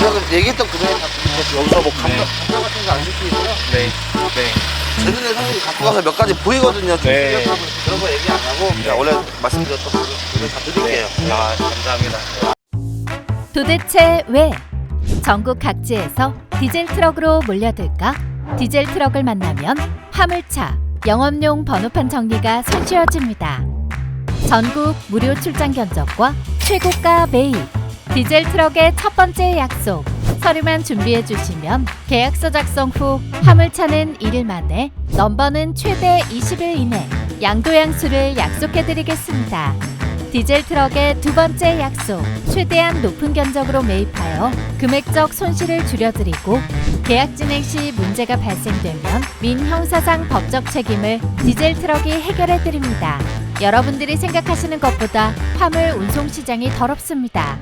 제가 그 얘기했던 금액 다. 여기서 뭐 감가, 감가 같은 거 안 시키고요. 네. 네. 제 눈에 사실 갖고 가서 몇 가지 보이거든요. 좀 네. 그런 거 얘기 안 하고 그냥 원래 말씀드렸던 금액 다 드릴게요. 아, 감사합니다. 도대체 왜 전국 각지에서 디젤 트럭으로 몰려들까? 디젤 트럭을 만나면 화물차, 영업용 번호판 정리가 손쉬워집니다. 전국 무료 출장 견적과 최고가 매입. 디젤 트럭의 첫 번째 약속. 서류만 준비해 주시면 계약서 작성 후 화물차는 1일 만에, 넘버는 최대 20일 이내 양도양수를 약속해 드리겠습니다. 디젤 트럭의 두 번째 약속. 최대한 높은 견적으로 매입하여 금액적 손실을 줄여드리고 계약 진행 시 문제가 발생되면 민형사상 법적 책임을 디젤 트럭이 해결해 드립니다. 여러분들이 생각하시는 것보다 화물 운송 시장이 더럽습니다.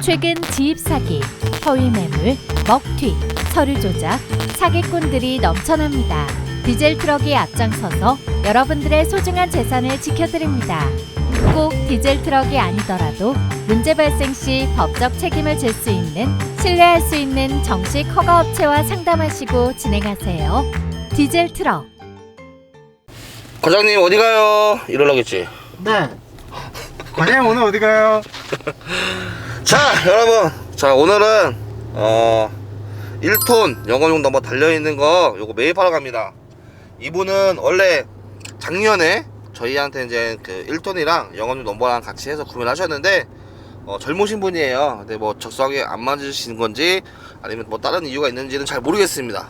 최근 지입 사기, 허위 매물, 먹튀, 서류 조작, 사기꾼들이 넘쳐납니다. 디젤 트럭이 앞장서서 여러분들의 소중한 재산을 지켜드립니다. 꼭 디젤 트럭이 아니더라도 문제 발생 시 법적 책임을 질 수 있는 신뢰할 수 있는 정식 허가 업체와 상담하시고 진행하세요. 디젤 트럭 과장님 어디 가요? 이러려겠지. 네. 과장님 오늘 어디 가요? 자 여러분. 자 오늘은 어 1톤 영업용 넘버 달려있는 거 요거 매입하러 갑니다. 이분은 원래 작년에 저희한테 이제 그 1톤이랑 영업용 넘버랑 같이 해서 구매를 하셨는데 어, 젊으신 분이에요. 근데 뭐 적성에 안 맞으시는 건지 아니면 뭐 다른 이유가 있는지는 잘 모르겠습니다.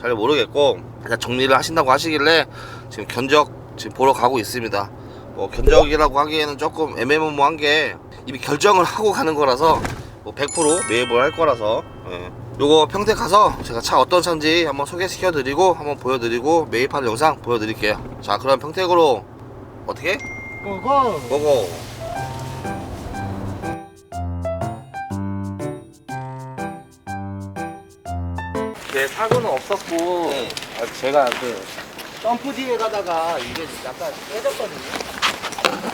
잘 모르겠고 그냥 정리를 하신다고 하시길래 지금 견적 지금 보러 가고 있습니다. 뭐 견적이라고 하기에는 조금 애매모호한 게 이미 결정을 하고 가는 거라서 뭐 100% 매입을 할 거라서 예. 요거 평택 가서 제가 차 어떤 차인지 한번 소개시켜 드리고 한번 보여드리고 매입하는 영상 보여드릴게요 자 그럼 평택으로 어떻게? 고고. 고고 네, 사고는 없었고 네. 아, 제가 그 점프 뒤에 가다가 이게 약간 깨졌거든요.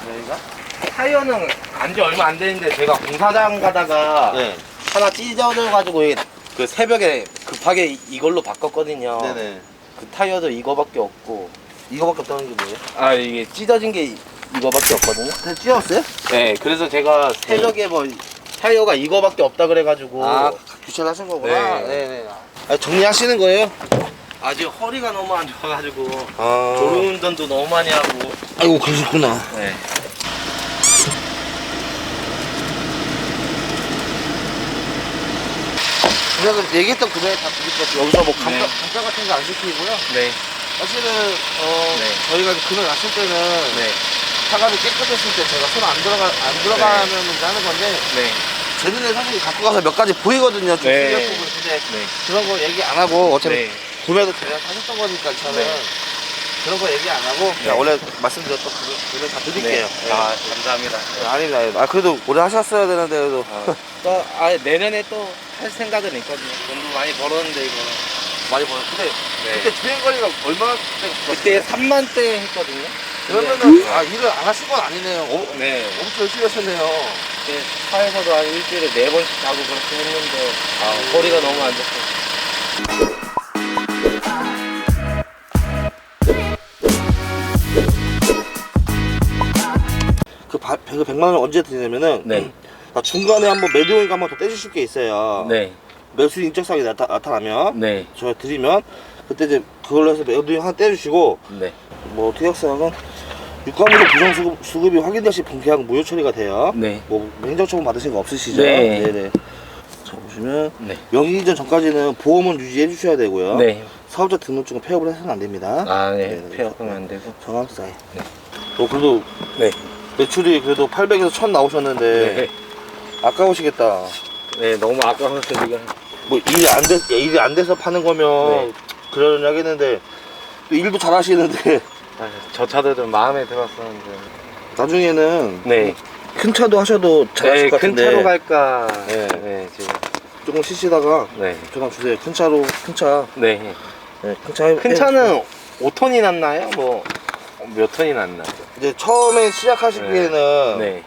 여기가? 타이어는 안지 얼마 안 되는데 제가 공사장 가다가 네 하나 찢어져가지고 이게 그 새벽에 급하게 이- 이걸로 바꿨거든요. 네네 그 타이어도 이거밖에 없고 이거밖에 없다는 게 뭐예요? 아 이게 찢어진 게 이- 이거밖에 없거든요. 그냥 찢었어요? 네, 그래서 제가 새벽에 뭐 타이어가 이거밖에 없다 그래가지고 아 하신 거구나 네. 네 네 아, 정리하시는 거예요? 아직 허리가 너무 안 좋아가지고 아 졸음 운전도 너무 많이 하고 아이고 그러셨구나 네. 그 얘기했던 금액 다 드릴게요 여기서 뭐 감가, 네. 감가 같은 거 안 시키고요 네. 사실은 어, 네. 저희가 금액 났을 때는 네. 차가 좀 깨끗했을 때 제가 손 안 들어가 안 들어가면 이제 하는 건데 네. 제 눈에 사실 갖고 가서 몇 가지 보이거든요. 좀 네. 신경 쓰고 근데 네. 그런 거 얘기 안 하고 어차피 네. 구매도 제가 하셨던 거니까 저는 네. 그런 거 얘기 안 하고 그냥 원래 말씀드렸던 금액 다 드릴게요. 네. 아, 감사합니다. 네, 아닙니다. 아 그래도 오래 하셨어야 되는데 그래도 또, 아, 내년에 또 할 생각은 있거든요. 돈도 많이 벌었는데, 이거. 많이 벌었. 근데 네. 그때 주행 거리가 얼마나 그때 3만 대 했거든요. 그러면은 아 일을 안 하신 건 아니네요. 어, 네. 엄청 열심히 하셨네요. 그때 차에서도 한 일주일에 네 번씩 자고 그렇게 했는데, 아, 허리가 너무 안 좋고. 그 바, 그 100만 원 언제 드리냐면은 네. 아, 중간에 한번 매도인가 한번 더 떼주실 게 있어요. 네. 매수 인적사항이 나타, 나타나면 네. 저희 드리면 그때 이제 그걸로 해서 매도인 하나 떼주시고 네. 뭐 특약사항은 육가무료 부정 수급 수급이 확인될 시 본 계약 무효 처리가 돼요. 네. 뭐 행정처분 받으신 거 없으시죠? 네. 네네. 자 보시면 네. 명의 이전 전까지는 보험은 유지해 주셔야 되고요. 네. 사업자 등록증은 폐업을 해서는 안 됩니다. 아, 네. 폐업하면 안 되고. 사인. 네. 어 그래도 네. 매출이 그래도 800에서 1000 나오셨는데 네. 아까우시겠다. 네, 너무 아까워서 지금. 뭐 일이 안 돼, 일이 안 돼서 파는 거면 네. 그러려니 하겠는데 또 일도 잘 하시는데 아, 저 차도 좀 마음에 들었었는데. 나중에는 네. 큰 차도 하셔도 잘하실 네, 것 큰 같은데 차로 갈까. 네. 네, 지금. 조금 쉬시다가 네. 전화 주세요. 큰 차로 큰 차, 네. 네, 큰 차. 해- 큰 해- 차는 5톤이 났나요? 뭐, 몇 톤이 났나요? 이제 처음에 시작하시기에는 네.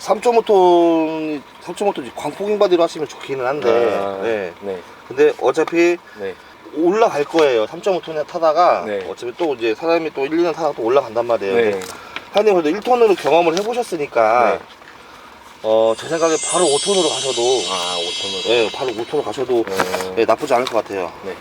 3.5톤 3.5톤 광폭 바디로 하시면 좋기는 한데 아, 네. 네. 근데 어차피 네. 올라갈 거예요 3.5톤에 타다가 네. 어차피 또 이제 사람이 또 1, 2년 타다가 또 올라간단 말이에요 네. 하님 그래도 1톤으로 경험을 해보셨으니까 네. 어, 제 생각에 바로 5톤으로 가셔도 아, 5톤으로. 네, 바로 5톤으로 가셔도 어, 네, 나쁘지 않을 것 같아요 네.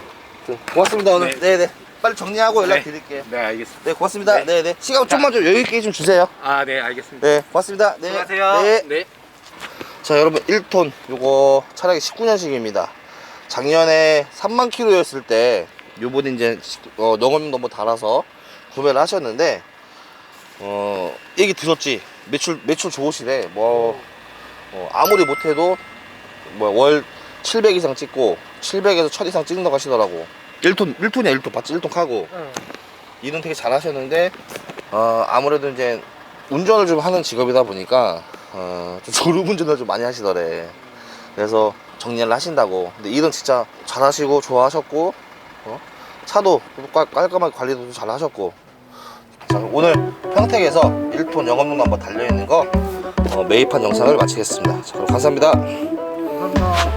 고맙습니다 오늘 네. 네네 빨리 정리하고 연락 네. 드릴게요 네, 알겠습니다. 네 고맙습니다 네. 네네 시간 좀만 좀 여유 있게 좀 주세요 아, 네, 알겠습니다. 네 고맙습니다 네. 수고하세요. 네. 네. 자 여러분 1톤 요거 차량이 19년식입니다 작년에 3만 킬로였을 때 요번에 이제 어, 영업용 넘버 달아서 구매를 하셨는데 어 얘기 들었지 매출 매출 좋으시대 뭐 어, 아무리 못해도 뭐 월 700 이상 찍고 700에서 1000 이상 찍는다고 하시더라고 1톤 1톤이야 1톤 봤지 1톤 카고 일은 되게 잘 하셨는데 어, 아무래도 이제 운전을 좀 하는 직업이다 보니까 어, 좀 졸음 운전을 좀 많이 하시더래. 그래서 정리를 하신다고. 근데 일은 진짜 잘 하시고 좋아하셨고 어? 차도 깔- 깔끔하게 관리도 잘 하셨고. 자, 오늘 평택에서 1톤 영업용 넘버 달려 있는 거 어, 매입한 영상을 마치겠습니다. 자, 그럼 감사합니다. 감사합니다.